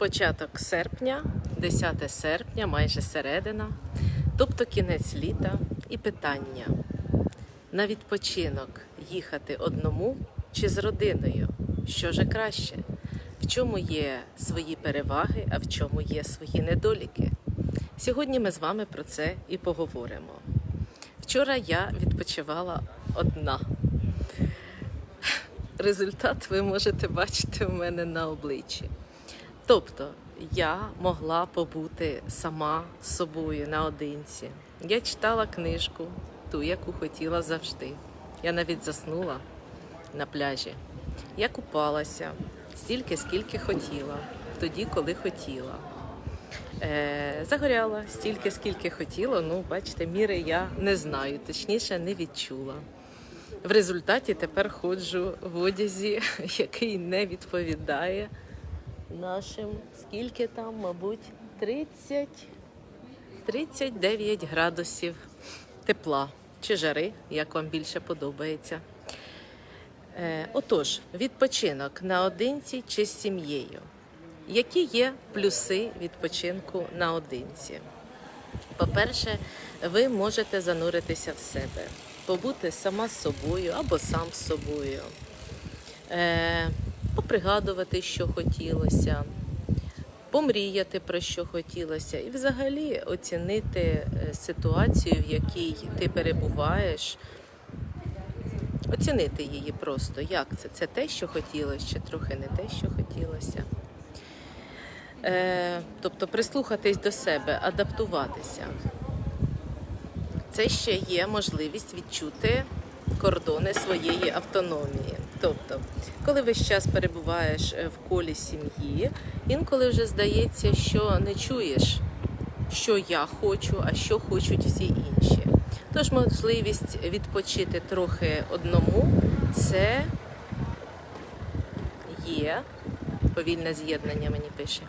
Початок серпня, 10 серпня, майже середина, тобто кінець літа і питання на відпочинок їхати одному чи з родиною? Що же краще? В чому є свої переваги, а в чому є свої недоліки? Сьогодні ми з вами про це і поговоримо. Вчора я відпочивала одна. Результат ви можете бачити у мене на обличчі. Тобто я могла побути сама з собою наодинці. Я читала книжку, ту, яку хотіла завжди. Я навіть заснула на пляжі. Я купалася стільки, скільки хотіла, тоді, коли хотіла. Е, загоряла стільки, скільки хотіла. Ну, бачите, міри я не знаю, точніше не відчула. В результаті тепер ходжу в одязі, який не відповідає нашим, скільки там, мабуть, 30, 39 градусів тепла чи жари, як вам більше подобається. Е, отож, відпочинок наодинці чи з сім'єю. Які є плюси відпочинку наодинці? По-перше, ви можете зануритися в себе, побути сама з собою або сам з собою, е, попригадувати, що хотілося, помріяти про що хотілося, і взагалі оцінити е, ситуацію, в якій ти перебуваєш. Оцінити її просто, як це? Це те, що хотілося, чи трохи не те, що хотілося. Е, тобто прислухатись до себе, адаптуватися. Це ще є можливість відчути кордони своєї автономії. Тобто, коли весь час перебуваєш е, в колі сім'ї, інколи вже здається, що не чуєш, що я хочу, а що хочуть всі інші. Тож можливість відпочити трохи одному це є повільне з'єднання, мені пише.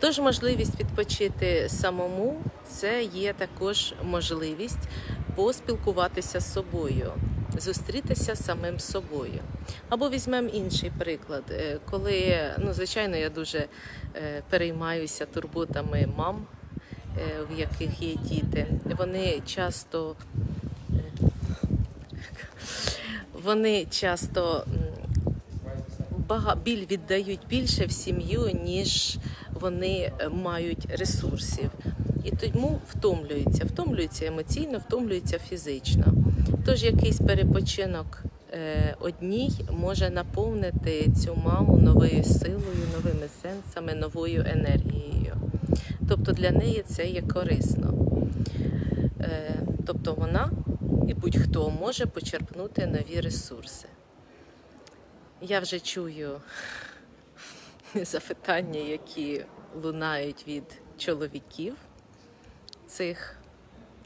Тож можливість відпочити самому це є також можливість поспілкуватися з собою, зустрітися з самим собою. Або візьмемо інший приклад, Е, коли ну звичайно я дуже е, переймаюся турботами мам, е, в яких є діти. Вони часто вони часто біль віддають більше в сім'ю, ніж вони мають ресурсів. І тому втомлюються, втомлюються емоційно, втомлюються фізично. Тож якийсь перепочинок е, одній може наповнити цю маму новою силою, новими сенсами, новою енергією. Тобто для неї це є корисно. Е, тобто вона і будь-хто може почерпнути нові ресурси. Я вже чую запитання, які лунають від чоловіків цих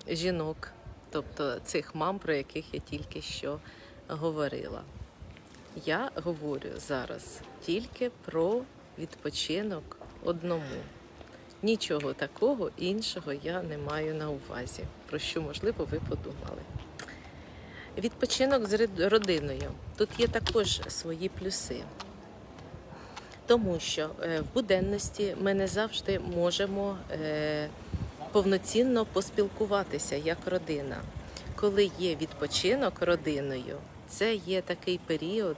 жінок, тобто цих мам, про яких я тільки що говорила. Я говорю зараз тільки про відпочинок одному. Нічого такого іншого я не маю на увазі, про що, можливо, ви подумали. Відпочинок з родиною. Тут є також свої плюси. Тому що е, в буденності ми не завжди можемо е, повноцінно поспілкуватися як родина. Коли є відпочинок родиною, це є такий період,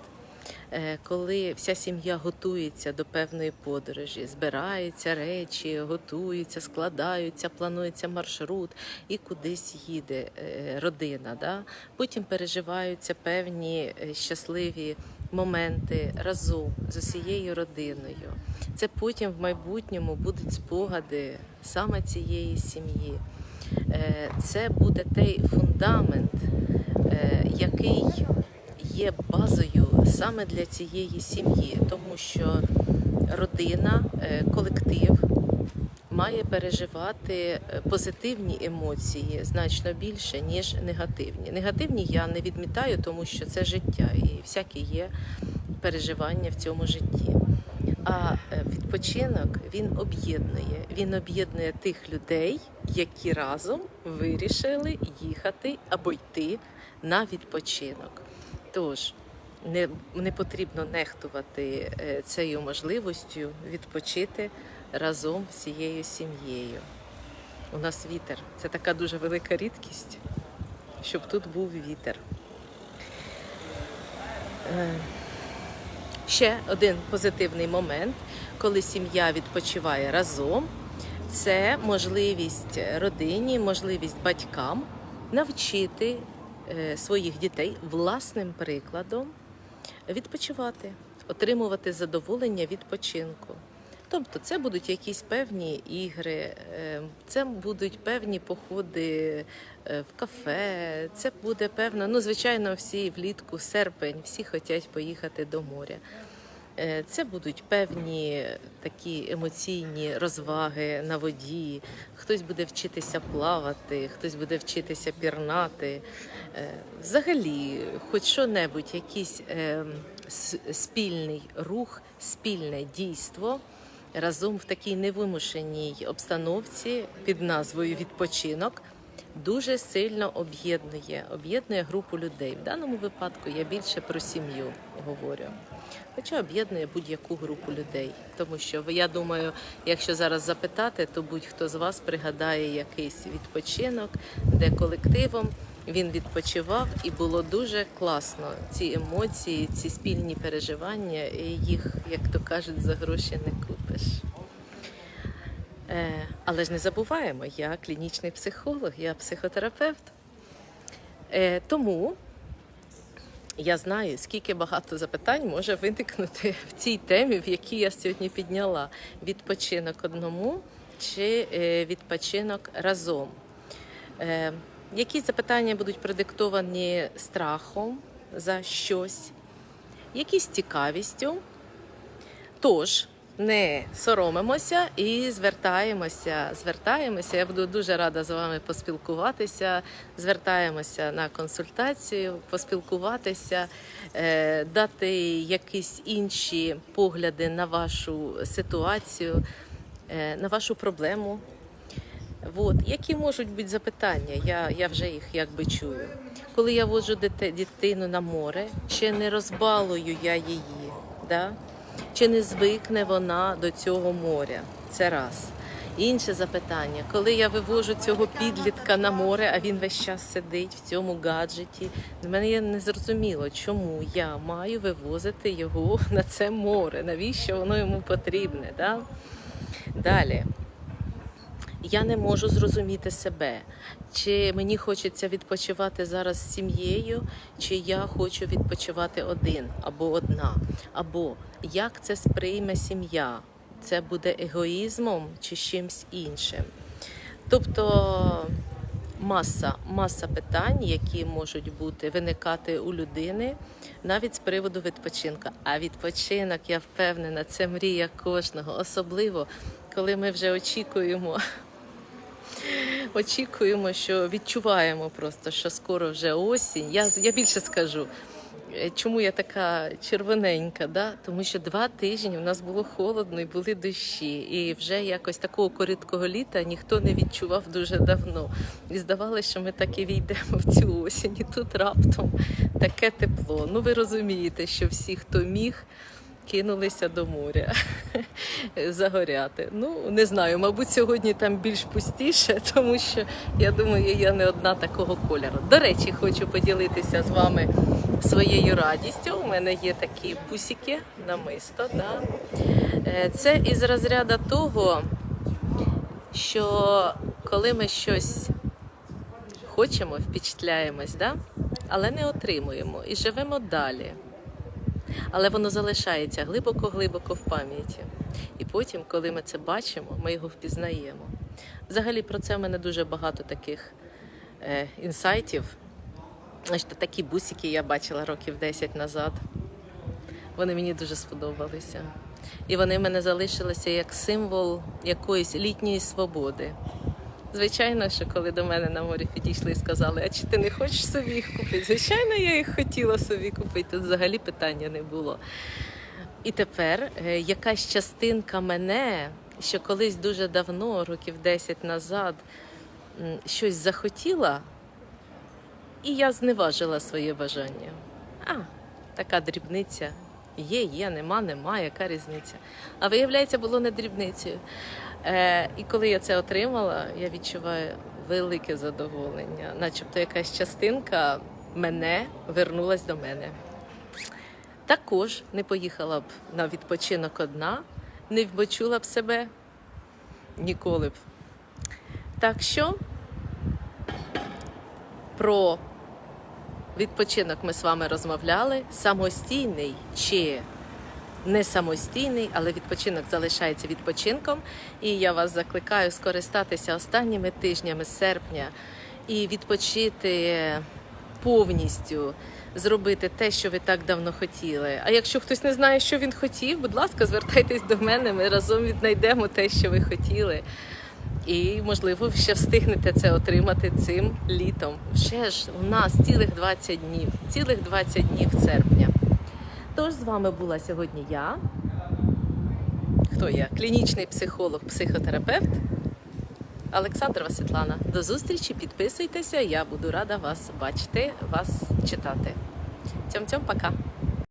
коли вся сім'я готується до певної подорожі, збираються речі, готуються, складаються, планується маршрут і кудись їде е, родина. Да? Потім переживаються певні е, щасливі моменти разом з усією родиною. Це потім в майбутньому будуть спогади саме цієї сім'ї. Е, Це буде той фундамент, е, який є базою саме для цієї сім'ї, тому що родина, е, колектив має переживати е, позитивні емоції значно більше, ніж негативні. Негативні я не відмітаю, тому що це життя і всякі є переживання в цьому житті. А е, відпочинок він об'єднує. Він об'єднує тих людей, які разом вирішили їхати або йти на відпочинок. Тож не, не потрібно нехтувати е, цією можливістю відпочити разом всією сім'єю. У нас вітер. Це така дуже велика рідкість, щоб тут був вітер. Е, Ще один позитивний момент, коли сім'я відпочиває разом, це можливість родині, можливість батькам навчити е, своїх дітей власним прикладом відпочивати, отримувати задоволення відпочинку. Тобто це будуть якісь певні ігри, е, це будуть певні походи е, в кафе, це буде певно, ну звичайно, всі влітку, серпень, всі хочуть поїхати до моря. Е, Це будуть певні такі емоційні розваги на воді. Хтось буде вчитися плавати, хтось буде вчитися пірнати. Е, Взагалі, хоч що-небудь, якийсь е, спільний рух, спільне дійство разом в такій невимушеній обстановці під назвою відпочинок. Дуже сильно об'єднує, об'єднує групу людей. В даному випадку я більше про сім'ю говорю. Хоча об'єднує будь-яку групу людей. Тому що я думаю, якщо зараз запитати, то будь-хто з вас пригадає якийсь відпочинок, де колективом він відпочивав, і було дуже класно. Ці емоції, ці спільні переживання, і їх, як то кажуть, за гроші не купиш. Е, Але ж не забуваємо, я клінічний психолог, я психотерапевт. Е, Тому я знаю, скільки багато запитань може виникнути в цій темі, в якій я сьогодні підняла: відпочинок одному чи е, відпочинок разом. Якісь Які запитання будуть продиктовані страхом за щось, якісь цікавістю. Тож не соромимося і звертаємося. Звертаємося. Я буду дуже рада з вами поспілкуватися. Звертаємося на консультацію, поспілкуватися, е, дати якісь інші погляди на вашу ситуацію, е, на вашу проблему. От. Які можуть бути запитання? Я, я вже їх якби чую. Коли я воджу дитину на море, чи не розбалую я її? Да? Чи не звикне вона до цього моря? Це раз. Інше запитання: коли я вивожу цього підлітка на море, а він весь час сидить в цьому гаджеті, мене є незрозуміло, чому я маю вивозити його на це море, навіщо воно йому потрібне? Да? Далі. Я не можу зрозуміти себе, чи мені хочеться відпочивати зараз з сім'єю, чи я хочу відпочивати один або одна, або як це сприйме сім'я. Це буде егоїзмом чи чимсь іншим. Тобто маса, маса питань, які можуть бути виникати у людини навіть з приводу відпочинку. А відпочинок, я впевнена, це мрія кожного, особливо коли ми вже очікуємо очікуємо, що відчуваємо просто, що скоро вже осінь. Я, я більше скажу. е, Чому я така червоненька? Да? Тому що два тижні у нас було холодно і були дощі, і вже якось такого короткого літа ніхто не відчував дуже давно. І здавалося, що ми так і війдемо в цю осінь. І тут раптом таке тепло. Ну ви розумієте, що всі, хто міг, кинулися до моря загоряти. Ну не знаю, мабуть, сьогодні там більш пустіше, тому що я думаю, я не одна такого кольору. До речі, хочу поділитися з вами своєю радістю. У мене є такі бусики намисто. Да? Е, Це із розряду того, що коли ми щось хочемо, впечатляємось, да? але не отримуємо і живемо далі але воно залишається глибоко-глибоко в пам'яті. І потім, коли ми це бачимо, ми його впізнаємо. Взагалі про це в мене дуже багато таких е, інсайтів. Значить, такі бусики я бачила років 10 назад. Вони мені дуже сподобалися. І вони в мене залишилися як символ якоїсь літньої свободи. Звичайно, що коли до мене на морі підійшли і сказали, а чи ти не хочеш собі їх купити? Звичайно, я їх хотіла собі купити. Тут взагалі питання не було. І тепер е, якась частинка мене, що колись дуже давно, років 10 назад, щось захотіла, і я зневажила своє бажання. А, така дрібниця. Є, є, нема, нема, яка різниця. А виявляється, було не дрібницею. Е, і коли я це отримала, я відчуваю велике задоволення, начебто якась частинка мене вернулась до мене. Також не поїхала б на відпочинок одна, не вбочула б себе ніколи б. Так що про відпочинок ми з вами розмовляли. Самостійний чи не самостійний, але відпочинок залишається відпочинком. І я вас закликаю скористатися останніми тижнями серпня і відпочити повністю. Зробити те, що ви так давно хотіли. А якщо хтось не знає, що він хотів, будь ласка, звертайтесь до мене. Ми разом віднайдемо те, що ви хотіли. І, можливо, ви ще встигнете це отримати цим літом. Ще ж у нас цілих 20 днів, цілих 20 днів серпня. Тож з вами була сьогодні я. Хто я? Клінічний психолог, психотерапевт Олександрова Світлана. До зустрічі, підписуйтеся, я буду рада вас бачити, вас читати. Цьом-цьом, пока!